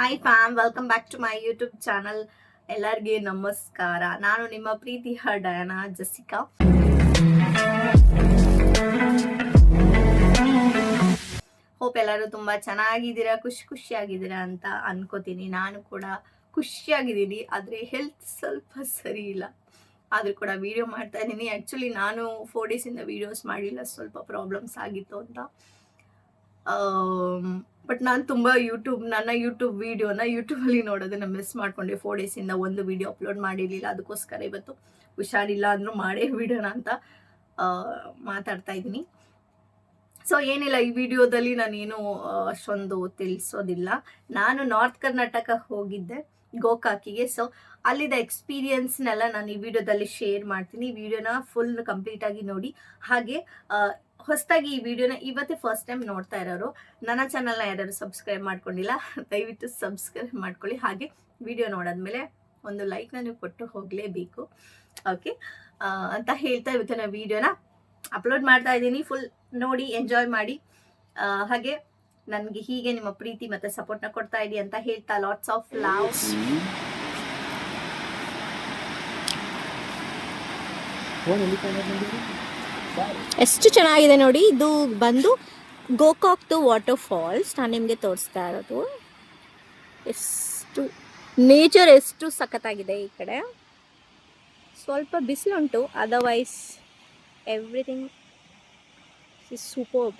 Hi fam welcome back to my YouTube channel ಎಲ್ಲರಿಗೆ ನಮಸ್ಕಾರ. ನಾನು ನಿಮ್ಮ ಪ್ರೀತಿಯ ಡಯಾನಾ ಜಸಿಕಾ ಹೋಪ್ ಎಲ್ಲರೂ ತುಂಬ ಚೆನ್ನಾಗಿದ್ದೀರಾ, ಖುಷಿ ಖುಷಿಯಾಗಿದ್ದೀರಾ ಅಂತ ಅನ್ಕೋತೀನಿ. ನಾನು ಕೂಡ ಖುಷಿಯಾಗಿದ್ದೀನಿ. ಆದರೆ ಹೆಲ್ತ್ ಸ್ವಲ್ಪ ಸರಿ ಇಲ್ಲ. ಆದರೂ ಕೂಡ ವೀಡಿಯೋ ಮಾಡ್ತಾ ಇದ್ದೀನಿ. ಆ್ಯಕ್ಚುಲಿ ನಾನು ಫೋರ್ ಡೇಸಿಂದ ವೀಡಿಯೋಸ್ ಮಾಡಿಲ್ಲ. ಸ್ವಲ್ಪ ಪ್ರಾಬ್ಲಮ್ಸ್ ಆಗಿತ್ತು ಅಂತ. ಬಟ್ ನಾನು ತುಂಬ ಯೂಟ್ಯೂಬ್ ನನ್ನ ಯೂಟ್ಯೂಬ್ ವೀಡಿಯೋನ ಯೂಟ್ಯೂಬಲ್ಲಿ ನೋಡೋದನ್ನ ಮಿಸ್ ಮಾಡ್ಕೊಂಡೆ. ಫೋರ್ ಡೇಸಿಂದ ಒಂದು ವೀಡಿಯೋ ಅಪ್ಲೋಡ್ ಮಾಡಿರಲಿಲ್ಲ. ಅದಕ್ಕೋಸ್ಕರ ಇವತ್ತು ಹುಷಾರಿಲ್ಲ ಅಂದರೂ ಮಾಡೇ ಬಿಡೋಣ ಅಂತ ಮಾತಾಡ್ತಾ ಇದ್ದೀನಿ. ಸೊ ಏನಿಲ್ಲ, ಈ ವಿಡಿಯೋದಲ್ಲಿ ನಾನೇನು ಅಷ್ಟೊಂದು ತಿಳಿಸೋದಿಲ್ಲ. ನಾನು ನಾರ್ತ್ ಕರ್ನಾಟಕ ಹೋಗಿದ್ದೆ, ಗೋಕಾಕಿಗೆ. ಸೊ ಅಲ್ಲಿದ್ದ ಎಕ್ಸ್ಪೀರಿಯನ್ಸ್ನೆಲ್ಲ ನಾನು ಈ ವಿಡಿಯೋದಲ್ಲಿ ಶೇರ್ ಮಾಡ್ತೀನಿ. ವಿಡಿಯೋನ ಫುಲ್ ಕಂಪ್ಲೀಟಾಗಿ ನೋಡಿ. ಹಾಗೆ ಹೊಸದಾಗಿ ಈ ವಿಡಿಯೋನ ಇವತ್ತೇ ಫಸ್ಟ್ ಟೈಮ್ ನೋಡ್ತಾ ಇರೋರು, ನನ್ನ ಚಾನಲ್ನ ಯಾರು ಸಬ್ಸ್ಕ್ರೈಬ್ ಮಾಡ್ಕೊಂಡಿಲ್ಲ, ದಯವಿಟ್ಟು ಸಬ್ಸ್ಕ್ರೈಬ್ ಮಾಡ್ಕೊಳ್ಳಿ. ಹಾಗೆ ವಿಡಿಯೋ ನೋಡಾದ್ಮೇಲೆ ಒಂದು ಲೈಕ್ನ ನೀವು ಕೊಟ್ಟು ಹೋಗಲೇಬೇಕು. ಓಕೆ ಅಂತ ಹೇಳ್ತಾ ಇವತ್ತಿನ ವಿಡಿಯೋನ ಅಪ್ಲೋಡ್ ಮಾಡ್ತಾ ಇದ್ದೀನಿ. ಫುಲ್ ನೋಡಿ ಎಂಜಾಯ್ ಮಾಡಿ. ಹಾಗೆ ನನಗೆ ಹೀಗೆ ನಿಮ್ಮ ಪ್ರೀತಿ ಮತ್ತು ಸಪೋರ್ಟ್ನ ಕೊಡ್ತಾ ಇದ್ದೀವಿ ಅಂತ ಹೇಳ್ತಾ ಲಾಟ್ಸ್ ಆಫ್ ಲವ್ ಎಷ್ಟು ಚೆನ್ನಾಗಿದೆ ನೋಡಿ. ಇದು ಬಂದು ಗೋಕಾಕ್ದು ವಾಟರ್ ಫಾಲ್ಸ್. ನಾನು ನಿಮಗೆ ತೋರಿಸ್ತಾ ಇರೋದು. ಎಷ್ಟು ನೇಚರ್ ಎಷ್ಟು ಸಖತ್ತಾಗಿದೆ ಈ ಕಡೆ. ಸ್ವಲ್ಪ ಬಿಸಿಲುಂಟು. Otherwise everything is super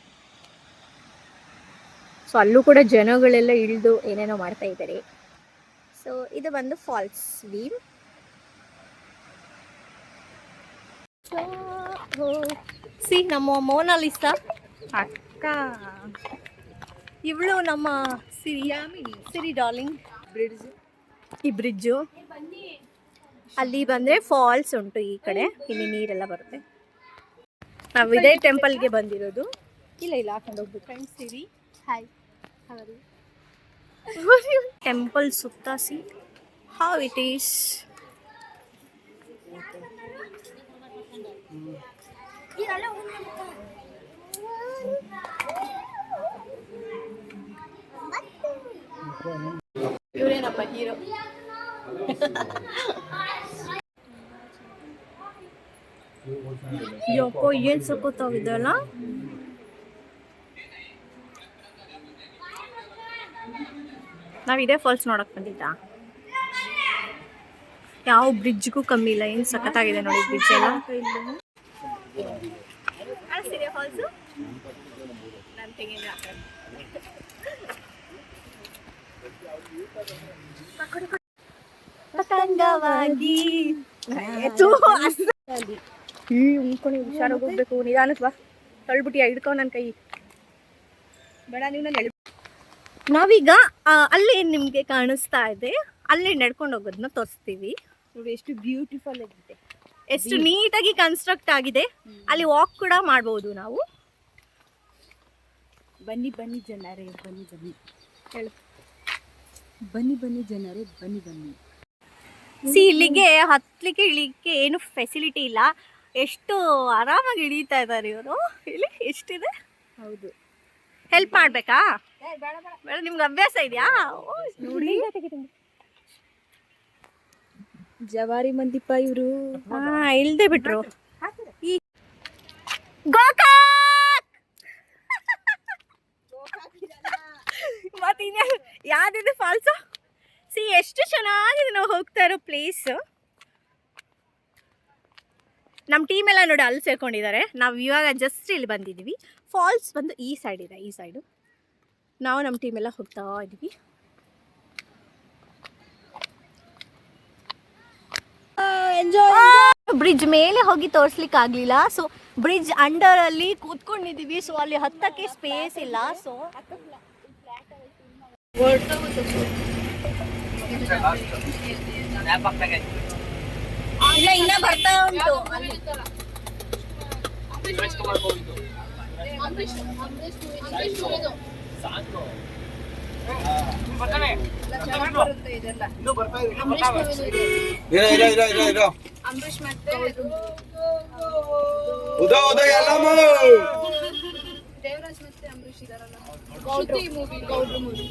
so ಅಲ್ಲೂ ಕೂಡ ಜನಗಳೆಲ್ಲ ಇಳಿದು ಏನೇನೋ ಮಾಡ್ತಾ ಇದ್ದಾರೆ. ಸೊ ಇದು ಬಂದು ಫಾಲ್ಸ್ ವೀವ್ ಸಿ ನಮ್ಮ ಮೋನಾಲಿಸಾ ಅಕ್ಕ. ಇವಳು ನಮ್ಮ ಸಿರಿಯಾಮಿ ಸಿರಿ ಡಾರ್ಲಿಂಗ್. ಬ್ರಿಡ್ಜ್. ಈ ಬ್ರಿಡ್ಜು. ಅಲ್ಲಿ ಬಂದರೆ ಫಾಲ್ಸ್ ಉಂಟು ಈ ಕಡೆ. ಇಲ್ಲಿ ನೀರೆಲ್ಲ ಬರುತ್ತೆ. ನಾವು ಇದೇ ಟೆಂಪಲ್ಗೆ ಬಂದಿರೋದು. ಇಲ್ಲ ಇಲ್ಲ ಹಾಕೊಂಡು ಹೋಗ್ಬೇಕು. ಫ್ರೆಂಡ್ಸ್ ಸಿರಿ. ಹಾಯ್ ಟೆಂಪಲ್ ಸುತ್ತ ಸಿ. ಹೌ ಇಟ್ ಈಸ್ ಇವರೇನಪ್ಪ ಹೀರೋ ಯಪ್ಪ, ಏನ್ ಸಕೋತಾವಿದಲ್ಲ ನಾವ್ ಇದೇ ಫಾಲ್ಸ್ ನೋಡಕ್ ಬಂದಿದ್ದ? ಯಾವ ಬ್ರಿಡ್ಜ್ಗೂ ಕಮ್ಮಿ ಇಲ್ಲ, ಏನ್ ಸಖತ್ತಾಗಿದೆ ನೋಡಿ ಬ್ರಿಡ್ಜ್ ಎಲ್ಲ? ಫಾಲ್ಸ್ ನಾನು ತೆಗೆದು ಪತಂಗವಾಗಿ ಈ ಉಂಕೊಂಡು ಹುಷಾರಾಗಿ ಹೋಗ್ಬೇಕು. ನಿಧಾನಕ್ಕೆ ಬಾ ತಳ್ಬಿಟ್ಟಿಯ ಹಿಡ್ಕೊ ನನ್ನ ಕೈ. ಬೇಡ ನೀವು ನಾನು ನಾವೀಗ ಅಲ್ಲೇ ಅಲ್ಲಿ ನಿಮಗೆ ಕಾಣಿಸ್ತಾ ಇದೆ. ಅಲ್ಲಿ ನಡ್ಕೊಂಡು ಹೋಗೋದನ್ನ ತೋರಿಸ್ತೀವಿ. ನೋಡಿ ಎಷ್ಟು ಬ್ಯೂಟಿಫುಲ್ ಆಗಿದೆ. ಎಷ್ಟು ನೀಟಾಗಿ ಕನ್ಸ್ಟ್ರಕ್ಟ್ ಆಗಿದೆ ಅಲ್ಲಿ ವಾಕ್ ಕೂಡ ಮಾಡಬಹುದು ನಾವು. ಬನ್ನಿ ಬನ್ನಿ ಜನರೇ ಬನ್ನಿ ಬನ್ನಿ. ಹೇಳು. ಬನ್ನಿ ಬನ್ನಿ ಜನರೇ ಬನ್ನಿ ಬನ್ನಿ. ಸಿ ಇಲ್ಲಿಗೆ ಹತ್ಲಿಕ್ಕೆ ಇಳಿಕ್ಕೆ ಏನು ಫೆಸಿಲಿಟಿ ಇಲ್ಲ. ಎಷ್ಟು ಆರಾಮಾಗಿ ಇಳಿತಾ ಇದ್ದಾರೆ ಇವರು. ಇಲ್ಲಿ ಎಷ್ಟಿದೆ? ಹೌದು. ಹೆಲ್ಪ್ ಮಾಡ್ಬೇಕಾ? ಬೇಡ ನಿಮ್ಗೆ ಅಭ್ಯಾಸ ಇದೆಯಾ? ನೋಡಿ. ಜವಾರಿ ಮಂದಿಪ್ಪ ಇವರು. ಹಾ ಇಲ್ದೆ ಬಿಟ್ರು. ಈ ಗೋಕಾಕ್! ಮತ್ತೆ ಯಾವ್ದಿದೆ ಫಾಲ್ಸು ಸಿ ಎಷ್ಟು ಚೆನ್ನಾಗಿದೆ ನಾವು ಹೋಗ್ತಾ ಇರೋ ಪ್ಲೇಸ್ ನಮ್ಮ ಟೀಮ್ ಎಲ್ಲ ನೋಡಿ ಅಲ್ಲಿ ಸೇರ್ಕೊಂಡಿದ್ದಾರೆ. ನಾವು ಇವಾಗ ಜಸ್ಟ್ ಇಲ್ಲಿ ಬಂದಿದ್ದೀವಿ. ಫಾಲ್ಸ್ ಬಂದು ಈ ಸೈಡ್ ಇದೆ ಈ ಸೈಡು ನಾವು ನಮ್ಮ ಟೀಮ್ ಎಲ್ಲ ಹೋಗ್ತಾ ಇದ್ದೀವಿ ಬ್ರಿಡ್ಜ್ ಮೇಲೆ ಹೋಗಿ ತೋರ್ಸ್ಲಿಕ್ಕೆ ಆಗ್ಲಿಲ್ಲ ಸೊ ಬ್ರಿಡ್ಜ್ ಅಂಡರ್ ಅಲ್ಲಿ ಕೂತ್ಕೊಂಡಿದೀವಿ ಸೊ ಅಲ್ಲಿ ಹತ್ತಕ್ಕೆ ಸ್ಪೇಸ್ ಇಲ್ಲ. ಸೊ ಇಲ್ಲ ಇನ್ನ ಬರ್ತಾ ಉಂಟು. ಇರೋ ಇರೋ ಇರೋ ಇರೋ ಉದೋ ಉದೋ ದೇವರಾಜ್ ಮತ್ತೆ ಅಂಬರೀಷ್ ಇದಾರಲ್ಲ ಶ್ರುತಿ ಮೂವಿ ಗೌಡ್ರು ಮೂವಿ